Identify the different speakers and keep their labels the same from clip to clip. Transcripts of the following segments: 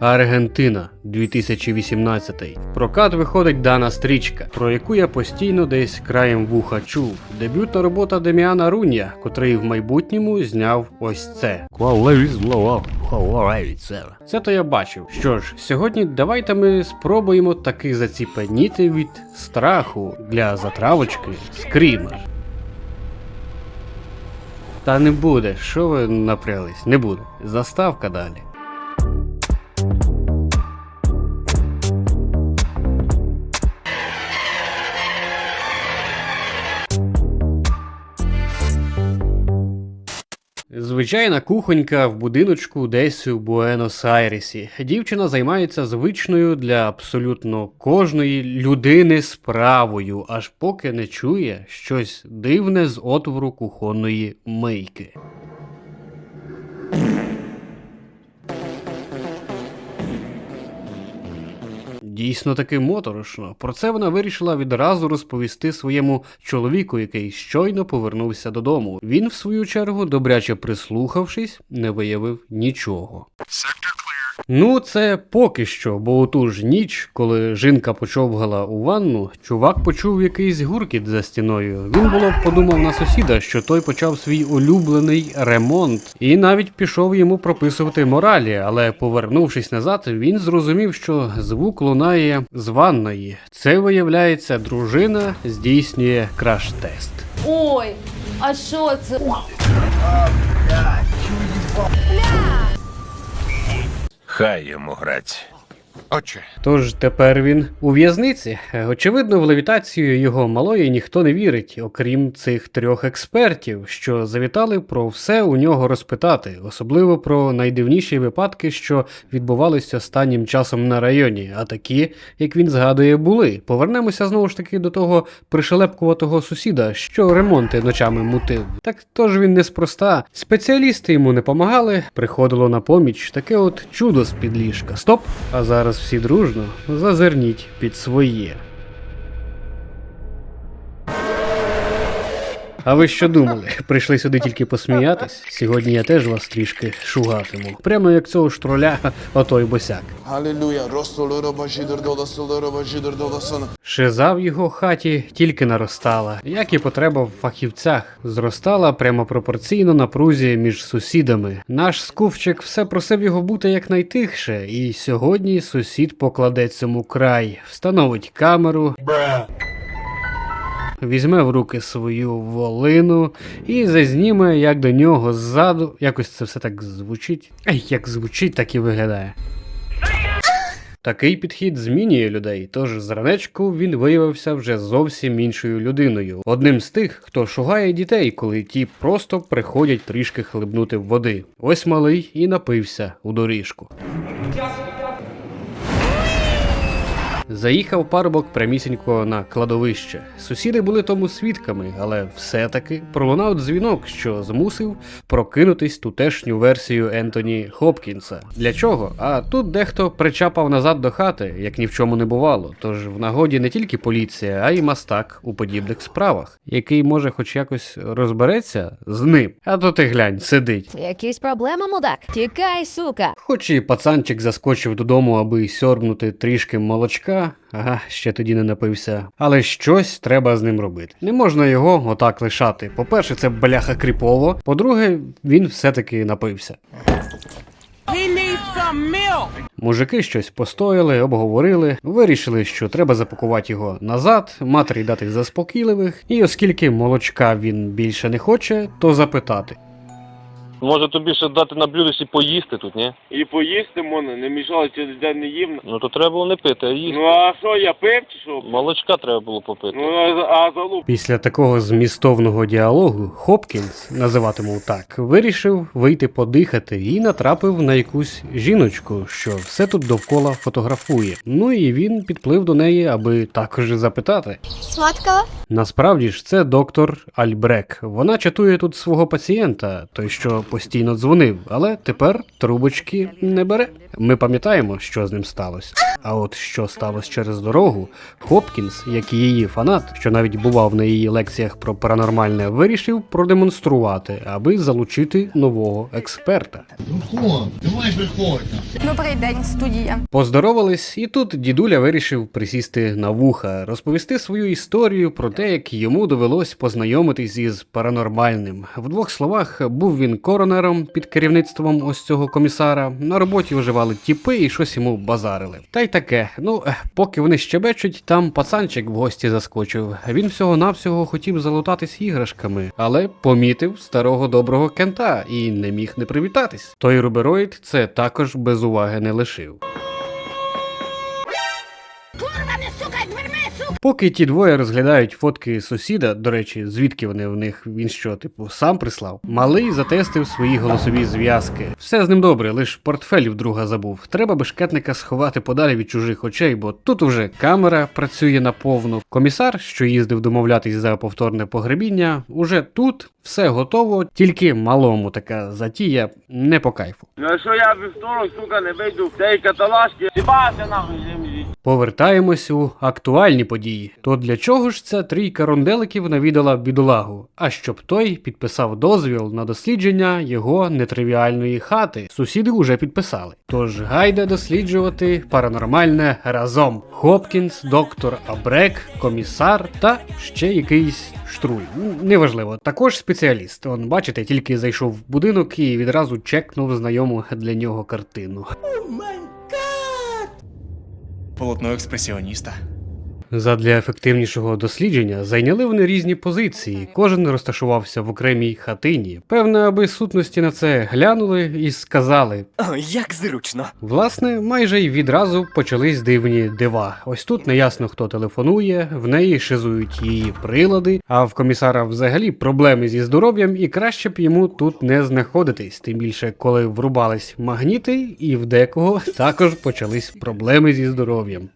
Speaker 1: Аргентина 2018. В прокат виходить дана стрічка, про яку я постійно десь краєм вуха чув. Дебютна робота Деміана Рунья, котрий в майбутньому зняв ось це. Це то я бачив. Що ж, сьогодні давайте ми спробуємо таки заціпеніти від страху для затравочки скрімер. Та не буде, що ви напрялись? Не буде. Заставка далі. Звичайна кухонька в будиночку десь у Буенос-Айресі. Дівчина займається звичною для абсолютно кожної людини справою, аж поки не чує щось дивне з отвору кухонної мийки. Дійсно таки моторошно. Про це вона вирішила відразу розповісти своєму чоловіку, який щойно повернувся додому. Він, в свою чергу, добряче прислухавшись, не виявив нічого. Ну, це поки що, бо у ту ж ніч, коли жінка почовгала у ванну, чувак почув якийсь гуркіт за стіною. Він було подумав на сусіда, що той почав свій улюблений ремонт, і навіть пішов йому прописувати моралі, але повернувшись назад, він зрозумів, що звук лунає з ванної. Це виявляється, дружина здійснює краш-тест.
Speaker 2: Ой, а що це?
Speaker 3: Хай йому грать.
Speaker 4: Отче,
Speaker 1: Тож тепер він у в'язниці. Очевидно, в левітацію його малої ніхто не вірить, окрім цих трьох експертів, що завітали про все у нього розпитати, особливо про найдивніші випадки, що відбувалися останнім часом на районі, а такі, як він згадує, були. Повернемося знову ж таки до того пришелепкуватого сусіда, що ремонти ночами мутив. Так тож він неспроста. Спеціалісти йому не помагали, приходило на поміч таке от чудо з під ліжка. Стоп! А зараз всі дружно зазирніть під своє. А ви що думали? Прийшли сюди тільки посміятись? Сьогодні я теж вас трішки шугатиму. Прямо як цього ж троля, отой босяк.
Speaker 4: Доласона.
Speaker 1: Шиза в його хаті тільки наростала, як і потреба в фахівцях. Зростала прямо пропорційно напрузі між сусідами. Наш скуфчик все просив його бути якнайтихше, і сьогодні сусід покладе цьому край, встановить камеру. Візьме в руки свою волину і зазніме, як до нього ззаду. Якось це все так звучить. Ай, як звучить, так і виглядає. Такий підхід змінює людей, тож зранечку він виявився вже зовсім іншою людиною. Одним з тих, хто шугає дітей, коли ті просто приходять трішки хлебнути води. Ось малий і напився у доріжку. Заїхав парубок прямісінько на кладовище. Сусіди були тому свідками, але все-таки пролунав дзвінок, що змусив прокинутись тутешню версію Ентоні Хопкінса. Для чого? А тут дехто причапав назад до хати, як ні в чому не бувало. Тож в нагоді не тільки поліція, а й мастак у подібних справах, який може хоч якось розбереться з ним. А то ти глянь, сидить.
Speaker 2: Якісь проблеми, мудак? Тікай, сука.
Speaker 1: Хоч і пацанчик заскочив додому, аби сьорбнути трішки молочка, ага, ще тоді не напився. Але щось треба з ним робити. Не можна його отак лишати. По-перше, це бляха кріпово. По-друге, він все-таки напився. Мужики щось постояли, обговорили, вирішили, що треба запакувати його назад, матері дати заспокійливих, і оскільки молочка він більше не хоче, то запитати.
Speaker 5: Може тобі ще дати на блюдечі поїсти тут, ні?
Speaker 6: І поїсти можна, не мішало, через день не їм.
Speaker 5: Ну то треба було не пити, а їсти.
Speaker 6: Ну а що, я пив чи що?
Speaker 5: Молочка треба було попити.
Speaker 6: Ну а, а залуп.
Speaker 1: Після такого змістовного діалогу Хопкінс, називатиму так, вирішив вийти подихати і натрапив на якусь жіночку, що все тут довкола фотографує. Ну і він підплив до неї, аби також запитати.
Speaker 7: Сладкого?
Speaker 1: Насправді ж це доктор Альбрек. Вона чатує тут свого пацієнта, той що постійно дзвонив, але тепер трубочки не бере. Ми пам'ятаємо, що з ним сталося. А от що сталося через дорогу, Хопкінс, як і її фанат, що навіть бував на її лекціях про паранормальне, вирішив продемонструвати, аби залучити нового експерта.
Speaker 7: Добрий день, студія.
Speaker 1: Поздоровались, і тут дідуля вирішив присісти на вуха, розповісти свою історію про те, як йому довелось познайомитись із паранормальним. В двох словах, був він коронером під керівництвом ось цього комісара. На роботі вживали тіпи і щось йому базарили. Та й таке. Ну, поки вони щебечуть, там пацанчик в гості заскочив. Він всього-навсього хотів залутатись іграшками, але помітив старого доброго кента і не міг не привітатись. Той рубероїд це також без уваги не лишив. Поки ті двоє розглядають фотки сусіда, до речі, звідки вони в них він що, типу, сам прислав. Малий затестив свої голосові зв'язки. Все з ним добре, лиш портфель вдруга забув. Треба бешкетника сховати подалі від чужих очей, бо тут уже камера працює наповну. Комісар, що їздив домовлятись за повторне погребіння, уже тут все готово, тільки малому така затія не по кайфу.
Speaker 6: Ну якщо я вівторок, сука, не вийду в цей каталажки, сібався нахуй.
Speaker 1: Повертаємось у актуальні події. То для чого ж ця трійка ронделиків навідала бідолагу? А щоб той підписав дозвіл на дослідження його нетривіальної хати. Сусіди уже підписали. Тож гайда досліджувати паранормальне разом. Хопкінс, доктор Абрек, комісар та ще якийсь штруй. Неважливо. Також спеціаліст. Он, бачите, тільки зайшов в будинок і відразу чекнув знайому для нього картину.
Speaker 8: Полотно експресіоніста.
Speaker 1: Задля ефективнішого дослідження зайняли вони різні позиції, кожен розташувався в окремій хатині. Певне, аби сутності на це глянули і сказали.
Speaker 8: О, як зручно.
Speaker 1: Власне, майже й відразу почались дивні дива. Ось тут неясно хто телефонує, в неї шизують її прилади, а в комісара взагалі проблеми зі здоров'ям, і краще б йому тут не знаходитись. Тим більше, коли врубались магніти, і в декого також почались проблеми зі здоров'ям.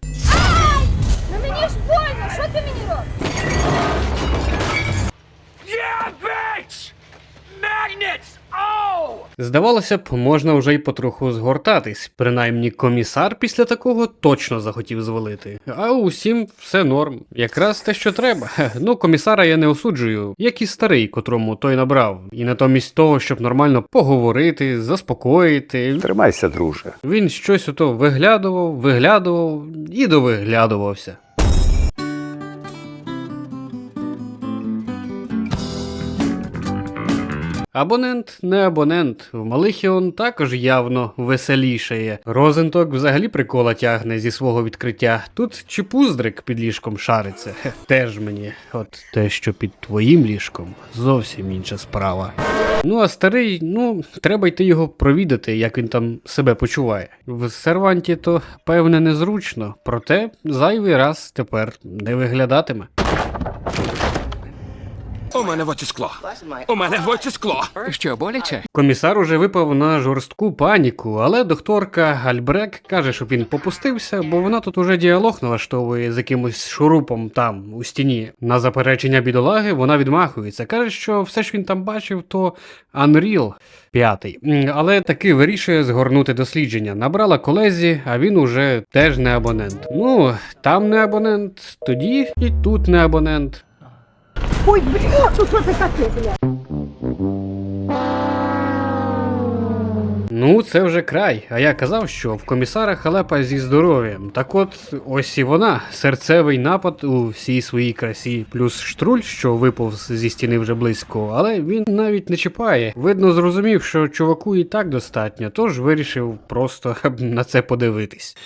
Speaker 1: Здавалося б, можна вже й потроху згортатись. Принаймні, комісар після такого точно захотів звалити. А усім все норм. Якраз те, що треба. Ну, комісара я не осуджую, як і старий, котрому той набрав. І натомість того, щоб нормально поговорити, заспокоїти.
Speaker 3: Тримайся, друже.
Speaker 1: Він щось ото виглядував, виглядував і довиглядувався. Абонент не абонент. В Малихіон також явно веселішає. Розенток взагалі прикола тягне зі свого відкриття. Тут чи під ліжком шариться. Теж мені. От те, що під твоїм ліжком, зовсім інша справа. Ну а старий, ну, треба йти його провідати, як він там себе почуває. В серванті то певне незручно, проте зайвий раз тепер не виглядатиме.
Speaker 8: У мене в оці скло. У мене в оці скло.
Speaker 9: Що боляче?
Speaker 1: Комісар уже випав на жорстку паніку, але докторка Гальбрек каже, щоб він попустився, бо вона тут уже діалог налаштовує з якимось шурупом там у стіні. На заперечення бідолаги вона відмахується. каже, що все ж він там бачив, то Unreal п'ятий. Але таки вирішує згорнути дослідження. Набрала колезі, а він уже теж не абонент. Ну, там не абонент, тоді і тут не абонент. Ну, це вже край. А я казав, що в комісара халепа зі здоров'ям. Так от, ось і вона, серцевий напад у всій своїй красі, плюс штруль, що виповз зі стіни вже близько, але він навіть не чіпає. Видно, зрозумів, що чуваку і так достатньо, тож вирішив просто на це подивитись.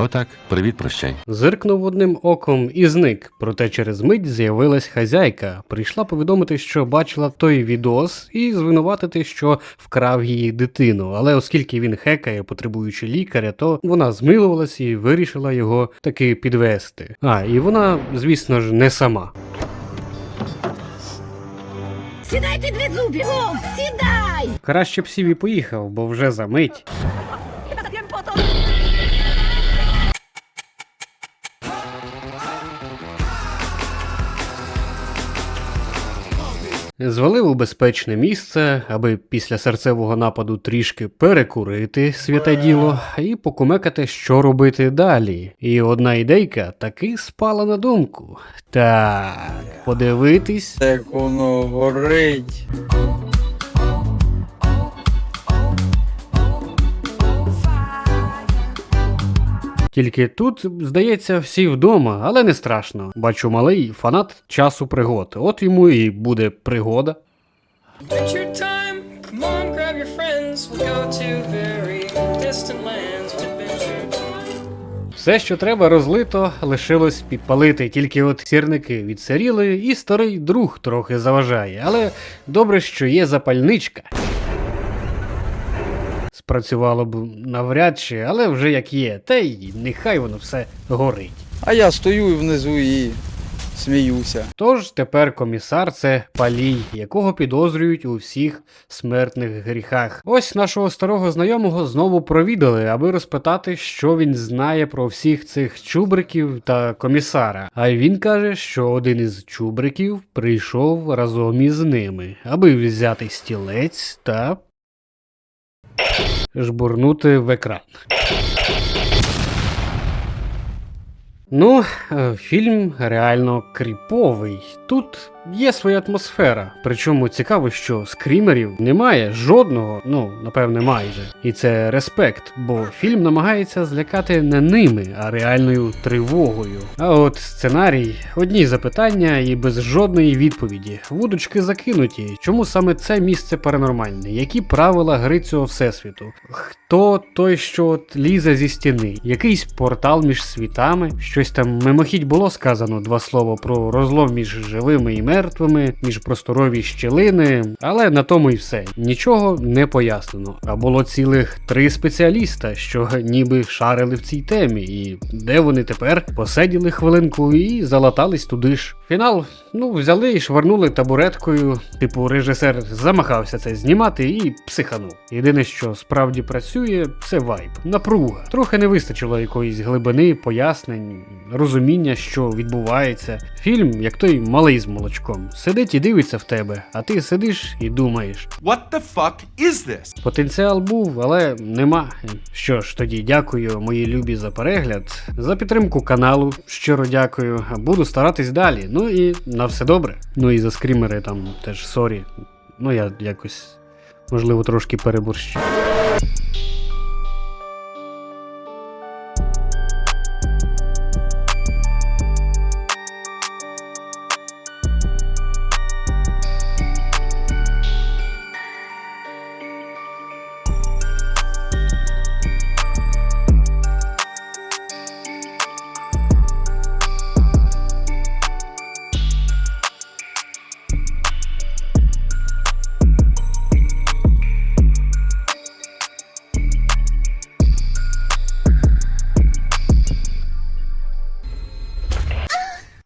Speaker 10: Отак, привіт, прощай.
Speaker 1: Зиркнув одним оком і зник. Проте через мить з'явилась хазяйка. Прийшла повідомити, що бачила той відос, і звинуватити, що вкрав її дитину. Але оскільки він хекає, потребуючи лікаря, то вона змилувалась і вирішила його таки підвести. А, і вона, звісно ж, не сама.
Speaker 7: Сідайте дві зубі! О, сідай!
Speaker 1: Краще б сів і поїхав, бо вже за мить. Звалив у безпечне місце, аби після серцевого нападу трішки перекурити святе діло і покумекати, що робити далі. І одна ідейка таки спала на думку. Так, подивитись.
Speaker 9: Як воно горить.
Speaker 1: Тільки тут, здається, всі вдома, але не страшно. Бачу, малий фанат часу пригод. От йому і буде пригода. Все, що треба розлито, лишилось підпалити, тільки от сірники відсиріли, і старий друг трохи заважає, але добре, що є запальничка. Спрацювало б навряд чи, але вже як є, та й нехай воно все горить.
Speaker 9: А я стою внизу і сміюся.
Speaker 1: Тож тепер комісар це палій, якого підозрюють у всіх смертних гріхах. Ось нашого старого знайомого знову провідали, аби розпитати, що він знає про всіх цих чубриків та комісара. А він каже, що один із чубриків прийшов разом із ними, аби взяти стілець та жбурнути в екран. Ну, е, фільм реально кріповий. Тут є своя атмосфера. Причому цікаво, що скрімерів немає жодного, ну напевне, майже. І це респект, бо фільм намагається злякати не ними, а реальною тривогою. А от сценарій одні запитання і без жодної відповіді. Вудочки закинуті. Чому саме це місце паранормальне? Які правила гри цього всесвіту? Хто той, що от лізе зі стіни? Якийсь портал між світами? Щось там мимохідь було сказано два слова про розлом між живими і мертвими, між просторові щілини, але на тому і все. Нічого не пояснено. А було цілих три спеціаліста, що ніби шарили в цій темі, і де вони тепер посиділи хвилинку і залатались туди ж. Фінал, ну, взяли і шварнули табуреткою. Типу, режисер замахався це знімати і психанув. Єдине, що справді працює, це вайб, напруга. Трохи не вистачило якоїсь глибини, пояснень, розуміння, що відбувається. Фільм, як той малий з молочком, сидить і дивиться в тебе, а ти сидиш і думаєш.
Speaker 8: What the fuck is this?
Speaker 1: Потенціал був, але нема. Що ж, тоді дякую, мої любі, за перегляд, за підтримку каналу. Щиро дякую. Буду старатись далі. Ну і на все добре. Ну і за скрімери там теж сорі. Ну я якось, можливо, трошки переборщив.